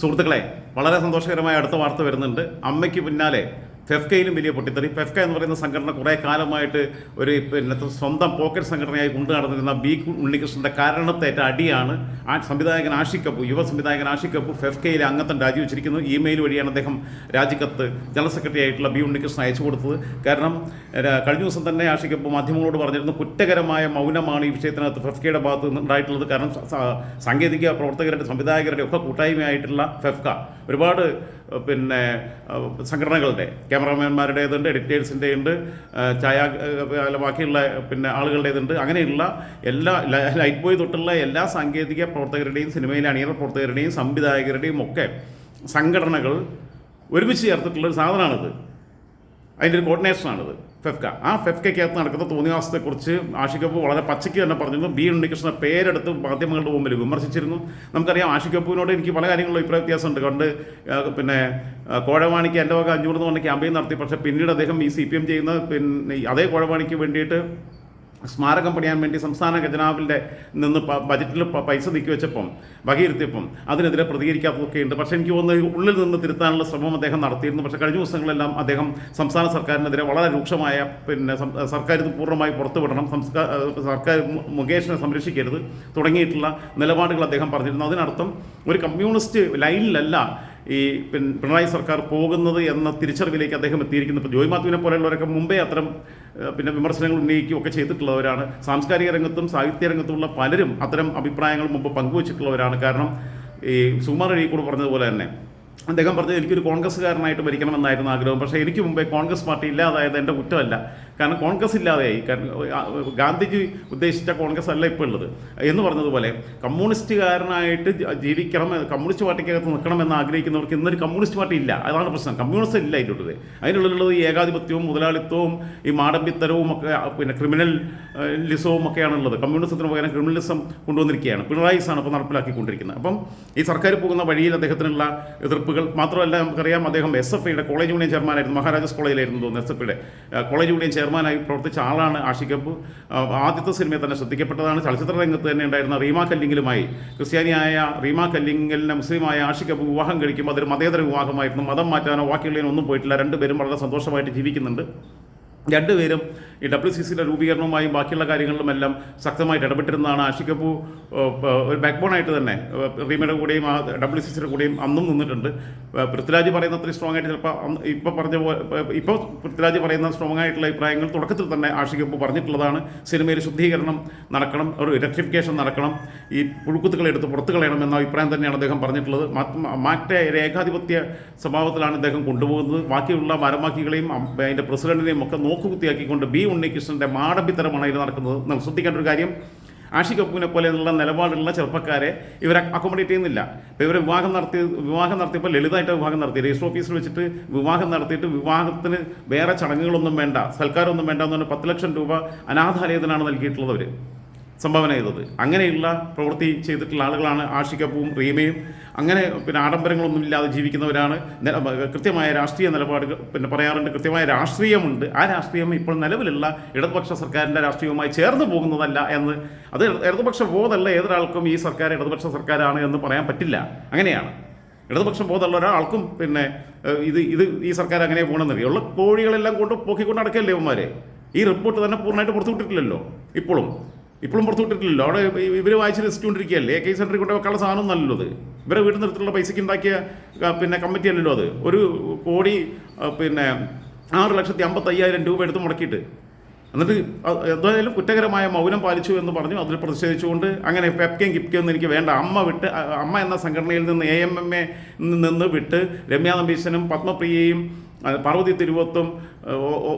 സുഹൃത്തുക്കളെ വളരെ സന്തോഷകരമായ അടുത്ത വാർത്ത വരുന്നുണ്ട്. അമ്മയ്ക്ക് പിന്നാലെ ഫെഫ്കയിലും വലിയ പൊട്ടിത്തെറി. ഫെഫ്ക എന്ന് പറയുന്ന സംഘടന കുറേ കാലമായിട്ട് ഒരു പിന്നെ സ്വന്തം പോക്കറ്റ് സംഘടനയായി കൊണ്ടു നടന്നിരുന്ന ബി ഉണ്ണികൃഷ്ണന്റെ കാരണത്തേറ്റ അടിയാണ് ആ സംവിധായകൻ ആഷിക്കപ്പു കപ്പു യുവ സംവിധായകൻ ആഷിക്കപ്പു കപ്പു ഫെഫ്കയിലെ അംഗത്വം രാജിവെച്ചിരിക്കുന്നു. ഇമെയിൽ വഴിയാണ് അദ്ദേഹം രാജിക്കത്ത് ജനറൽ സെക്രട്ടറി ആയിട്ടുള്ള ബി ഉണ്ണികൃഷ്ണൻ അയച്ചു കൊടുത്തത്. കാരണം കഴിഞ്ഞ ദിവസം തന്നെ ആഷിക്കപ്പു കപ്പു മാധ്യമങ്ങളോട് പറഞ്ഞിരുന്നു കുറ്റകരമായ മൗനമാണ് ഈ വിഷയത്തിനകത്ത് ഫെഫ്കയുടെ ഭാഗത്ത് ഉണ്ടായിട്ടുള്ളത് കാരണം സാങ്കേതിക പ്രവർത്തകരുടെ സംവിധായകരുടെ ഒക്കെ കൂട്ടായ്മയായിട്ടുള്ള ഫെഫ്ക. ഒരുപാട് പിന്നെ സംഘടനകളുടെ ക്യാമറാമാൻമാരുടേതുണ്ട് എഡിറ്റേഴ്സിന്റെ ഉണ്ട് ഛായാ ബാക്കിയുള്ള പിന്നെ ആളുകളുടേതുണ്ട്. അങ്ങനെയുള്ള എല്ലാ ലൈറ്റ് ബോയ് തൊട്ടുള്ള എല്ലാ സാങ്കേതിക പ്രവർത്തകരുടെയും സിനിമയിലെ അണിയറ പ്രവർത്തകരുടെയും സംവിധായകരുടെയും ഒക്കെ സംഘടനകൾ ഒരുമിച്ച് ചേർത്തിട്ടുള്ള ഒരു സാധനമാണിത്. അതിന്റെ ഒരു കോർഡിനേഷനാണിത് ഫെഫ്ക. ആ ഫെഫ്കയ്ക്കകത്ത് നടക്കുന്ന തോന്നിയാസത്തെക്കുറിച്ച് ആഷിക്കപ്പ് വളരെ പച്ചയ്ക്ക് തന്നെ പറഞ്ഞിരുന്നു. ബി ഉണ്ണികൃഷ്ണ പേരെടുത്ത് മാധ്യമങ്ങളുടെ മുമ്പിൽ വിമർശിച്ചിരുന്നു. നമുക്കറിയാം ആഷിക്കപ്പുവിനോട് എനിക്ക് പല കാര്യങ്ങളും അഭിപ്രായ വ്യത്യാസമുണ്ട്. കണ്ട് പിന്നെ കോഴവാണിക്ക് എന്റെ വക അഞ്ഞൂറ് എന്ന് പറഞ്ഞ ക്യാമ്പയിൻ നടത്തി. പക്ഷേ പിന്നീട് അദ്ദേഹം ഈ സി പി എം ചെയ്യുന്ന പിന്നെ അതേ കോഴവാണിക്ക് വേണ്ടിയിട്ട് സ്മാരകം പണിയാൻ വേണ്ടി സംസ്ഥാന ഖജനാവിന്റെ നിന്ന് ബജറ്റിൽ പൈസ നീക്കി വെച്ചപ്പം വകയിരുത്തിയപ്പം അതിനെതിരെ പ്രതികരിക്കാത്തതൊക്കെ ഉണ്ട്. പക്ഷേ എനിക്ക് തോന്നുന്നത് ഉള്ളിൽ നിന്ന് തിരുത്താനുള്ള ശ്രമം അദ്ദേഹം നടത്തിയിരുന്നു. പക്ഷേ കഴിഞ്ഞ ദിവസങ്ങളെല്ലാം അദ്ദേഹം സംസ്ഥാന സർക്കാരിനെതിരെ വളരെ രൂക്ഷമായ പിന്നെ സർക്കാർ ഇത് പൂർണമായി പുറത്തുവിടണം. സംസ്കാ സർക്കാർ മുകേഷിനെ സംരക്ഷിക്കരുത് തുടങ്ങിയിട്ടുള്ള നിലപാടുകൾ അദ്ദേഹം പറഞ്ഞിരുന്നു. അതിനർത്ഥം ഒരു കമ്മ്യൂണിസ്റ്റ് ലൈനിലല്ല ഈ പിണറായി സർക്കാർ പോകുന്നത് എന്ന തിരിച്ചറിവിലേക്ക് അദ്ദേഹം എത്തിയിരിക്കുന്നത് ഇപ്പോൾ ജോയ് മാത്യുവിനെ പോലെയുള്ളവരൊക്കെ മുമ്പേ അത്തരം പിന്നെ വിമർശനങ്ങൾ ഉന്നയിക്കുകയും ഒക്കെ ചെയ്തിട്ടുള്ളവരാണ്. സാംസ്കാരിക രംഗത്തും സാഹിത്യ രംഗത്തുമുള്ള പലരും അത്തരം അഭിപ്രായങ്ങൾ മുമ്പ് പങ്കുവച്ചിട്ടുള്ളവരാണ്. കാരണം ഈ സുമാർ അഴീക്കൂട് പറഞ്ഞതുപോലെ തന്നെ. അദ്ദേഹം പറഞ്ഞത് എനിക്കൊരു കോൺഗ്രസ്സുകാരനായിട്ട് ഭരിക്കണമെന്നായിരുന്നു ആഗ്രഹം. പക്ഷേ എനിക്ക് മുമ്പേ കോൺഗ്രസ് പാർട്ടി ഇല്ലാതായത് എന്റെ കുറ്റമല്ല. കാരണം കോൺഗ്രസ് ഇല്ലാതെയായി. ഗാന്ധിജി ഉദ്ദേശിച്ച കോൺഗ്രസ് അല്ല ഇപ്പോൾ ഉള്ളത്. എന്ന് പറഞ്ഞതുപോലെ കമ്മ്യൂണിസ്റ്റുകാരനായിട്ട് ജീവിക്കണം കമ്മ്യൂണിസ്റ്റ് പാർട്ടിക്കകത്ത് നിൽക്കണമെന്ന് ആഗ്രഹിക്കുന്നവർക്ക് ഇന്നൊരു കമ്മ്യൂണിസ്റ്റ് പാർട്ടി ഇല്ല. അതാണ് പ്രശ്നം. കമ്മ്യൂണിസ്റ്റ് ഇല്ല അതിലുള്ളത് അതിനുള്ളിലുള്ളത് ഈ ഏകാധിപത്യവും മുതലാളിത്തവും ഈ മാടമ്പിത്തരവും ഒക്കെ പിന്നെ ക്രിമിനൽ ഒക്കെയാണുള്ളത്. കമ്മ്യൂണിസത്തിന് പകരം ക്രിമിനലിസം കൊണ്ടുവന്നിരിക്കുകയാണ്. പിണറായിസാണ് ഇപ്പോൾ നടപ്പിലാക്കിക്കൊണ്ടിരിക്കുന്നത്. അപ്പം ഈ സർക്കാർ പോകുന്ന വഴിയിൽ അദ്ദേഹത്തിനുള്ള എതിർപ്പുകൾ മാത്രമല്ല നമുക്കറിയാം. അദ്ദേഹം എസ് എഫ് ഐയുടെ കോളേജ് യൂണിയൻ ചെയർമാനായിരുന്നു. മഹാരാജാസ് കോളേജിലായിരുന്നു തോന്നുന്നു എസ് എഫ് ഐയുടെ കോളേജ് യൂണിയൻ ചെയർമാനായി പ്രവർത്തിച്ച ആളാണ് ആഷിക്കപ്പ് ആദ്യത്തെ സിനിമയിൽ തന്നെ ശ്രദ്ധിക്കപ്പെട്ടതാണ്. ചലച്ചിത്ര രംഗത്ത് തന്നെ ഉണ്ടായിരുന്ന റീമ കല്ലിങ്ങലുമായി ക്രിസ്ത്യാനിയായ റീമ കല്ലിങ്ങലിനെ മുസ്ലിമായ ആഷിക്കപ്പ് വിവാഹം കഴിക്കുമ്പോൾ അതൊരു മതേതര വിവാഹമായിരുന്നു. മതം മാറ്റാനോ ബാക്കിയുള്ളതിനോ ഒന്നും പോയിട്ടില്ല. രണ്ടുപേരും വളരെ സന്തോഷമായിട്ട് ജീവിക്കുന്നുണ്ട്. രണ്ടുപേരും ഈ ഡബ്ല്യു സി സിയുടെ രൂപീകരണവുമായും ബാക്കിയുള്ള കാര്യങ്ങളിലുമെല്ലാം ശക്തമായിട്ട് ഇടപെട്ടിരുന്നതാണ്. ആഷിക്കപ്പു ഒരു ബാക്ക്ബോൺ ആയിട്ട് തന്നെ റീമയുടെ കൂടെയും ആ ഡബ്ല്യു സി സിയുടെ കൂടെയും അന്നും നിന്നിട്ടുണ്ട്. പൃഥ്വിരാജ് പറയുന്ന അത്രയും സ്ട്രോങ് ആയിട്ട് ചിലപ്പോൾ ഇപ്പോൾ പറഞ്ഞ പോലെ ഇപ്പോൾ പൃഥ്വിരാജ് പറയുന്ന സ്ട്രോങ് ആയിട്ടുള്ള അഭിപ്രായങ്ങൾ തുടക്കത്തിൽ തന്നെ ആഷിക്കപ്പു പറഞ്ഞിട്ടുള്ളതാണ്. സിനിമയിൽ ശുദ്ധീകരണം നടക്കണം ഒരു ഇലക്ട്രിഫിക്കേഷൻ നടക്കണം ഈ പുഴുക്കുത്തുകൾ എടുത്ത് പുറത്തു കളയണം എന്ന അഭിപ്രായം തന്നെയാണ് അദ്ദേഹം പറഞ്ഞിട്ടുള്ളത്. മാറ്റ ഏകാധിപത്യ സ്വഭാവത്തിലാണ് അദ്ദേഹം കൊണ്ടുപോകുന്നത്. ബാക്കിയുള്ള മരമാക്കികളെയും അതിന്റെ പ്രസിഡന്റിനെയും ഒക്കെ നോക്കുകുത്തിയാക്കിക്കൊണ്ട് ബി ഉണ്ണികൃഷ്ണന്റെ മാടമ്പിത്തരമാണ് ഇതിൽ നടക്കുന്നത്. നമ്മൾ ശ്രദ്ധിക്കേണ്ട ഒരു കാര്യം ആഷി കപ്പൂവിനെ പോലെയുള്ള നിലപാടുള്ള ചെറുപ്പക്കാരെ ഇവരെ അക്കോമഡേറ്റ് ചെയ്യുന്നില്ല. ഇപ്പോൾ ഇവരെ വിവാഹം നടത്തി വിവാഹം നടത്തിയപ്പോൾ ലളിതമായിട്ട് വിവാഹം നടത്തി. രജിസ്റ്റർ ഓഫീസിൽ വെച്ചിട്ട് വിവാഹം നടത്തിയിട്ട് വിവാഹത്തിന് വേറെ ചടങ്ങുകളൊന്നും വേണ്ട സൽക്കാരമൊന്നും വേണ്ട എന്ന് പറഞ്ഞാൽ പത്ത് ലക്ഷം രൂപ അനാഥാലയത്തിനാണ് നൽകിയിട്ടുള്ളത് അവർ സംഭാവന ചെയ്തത്. അങ്ങനെയുള്ള പ്രവൃത്തി ചെയ്തിട്ടുള്ള ആളുകളാണ് ആഷിക്കപ്പും റീമയും. അങ്ങനെ പിന്നെ ആഡംബരങ്ങളൊന്നും ഇല്ലാതെ ജീവിക്കുന്നവരാണ്. കൃത്യമായ രാഷ്ട്രീയ നിലപാട് പിന്നെ പറയാറുണ്ട്. കൃത്യമായ രാഷ്ട്രീയമുണ്ട്. ആ രാഷ്ട്രീയം ഇപ്പോൾ നിലവിലുള്ള ഇടതുപക്ഷ സർക്കാരിന്റെ രാഷ്ട്രീയവുമായി ചേർന്ന് പോകുന്നതല്ല എന്ന്. അത് ഇടതുപക്ഷ ബോധമല്ല ഏതൊരാൾക്കും ഈ സർക്കാർ ഇടതുപക്ഷ സർക്കാരാണ് എന്ന് പറയാൻ പറ്റില്ല. അങ്ങനെയാണ്. ഇടതുപക്ഷ ബോധമുള്ള ഒരാൾക്കും പിന്നെ ഇത് ഇത് ഈ സർക്കാർ അങ്ങനെ പോകണമെന്നറിയാം ഉള്ള കോഴികളെല്ലാം കൊണ്ട് പൊക്കിക്കൊണ്ട് നടക്കല്ലേ ഇവന്മാരെ? ഈ റിപ്പോർട്ട് തന്നെ പൂർണമായിട്ട് പുറത്തുവിട്ടിട്ടില്ലല്ലോ ഇപ്പോഴും. ഇപ്പോഴും പുറത്തുവിട്ടിട്ടില്ലല്ലോ അവിടെ ഇവർ വായിച്ച് രസിച്ചുകൊണ്ടിരിക്കുകയല്ലേ? എ കെ സെന്ററിൽ കൊണ്ട് വെക്കാനുള്ള സാധനം നല്ലല്ലോ അത്. ഇവരെ വീട്ടിൽ അടുത്തുള്ള പൈസയ്ക്ക് ഉണ്ടാക്കിയ പിന്നെ കമ്മിറ്റി അല്ലല്ലോ അത്. ഒരു കോടി പിന്നെ ആറ് ലക്ഷത്തി അമ്പത്തയ്യായിരം രൂപ എടുത്ത് മുടക്കിയിട്ട്. എന്നിട്ട് എന്തായാലും കുറ്റകരമായ മൗനം പാലിച്ചു എന്ന് പറഞ്ഞു. അതിൽ പ്രതിഷേധിച്ചുകൊണ്ട് അങ്ങനെ പെപ്കയും കിപ്കയും ഒന്നും എനിക്ക് വേണ്ട. അമ്മ വിട്ട് അമ്മ എന്ന സംഘടനയിൽ നിന്ന് എ എം എം എ നിന്ന് വിട്ട് രമ്യാ നമ്പീശനും പത്മപ്രിയയും പാർവതി തിരുവത്തും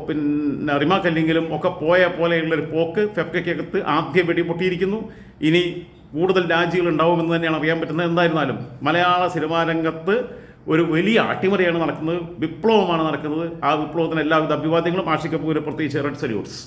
പിന്നെ റിമ കല്ലിങ്കിലും ഒക്കെ പോയ പോലെയുള്ളൊരു പോക്ക് ഫെഫ്കയ്ക്കകത്ത് ആദ്യം വെടി പൊട്ടിയിരിക്കുന്നു ഇനി കൂടുതൽ രാജ്യങ്ങൾ ഉണ്ടാവുമെന്ന് തന്നെയാണ് അറിയാൻ പറ്റുന്നത്. എന്തായിരുന്നാലും മലയാള സിനിമാ രംഗത്ത് ഒരു വലിയ അട്ടിമറിയാണ് നടക്കുന്നത്. വിപ്ലവമാണ് നടക്കുന്നത്. ആ വിപ്ലവത്തിന് എല്ലാവിധ അഭിവാദ്യങ്ങളും ആഷിക്കപ്പൂര് പ്രത്യേകിച്ച് റെഡ് സല്യൂട്ട്സ്.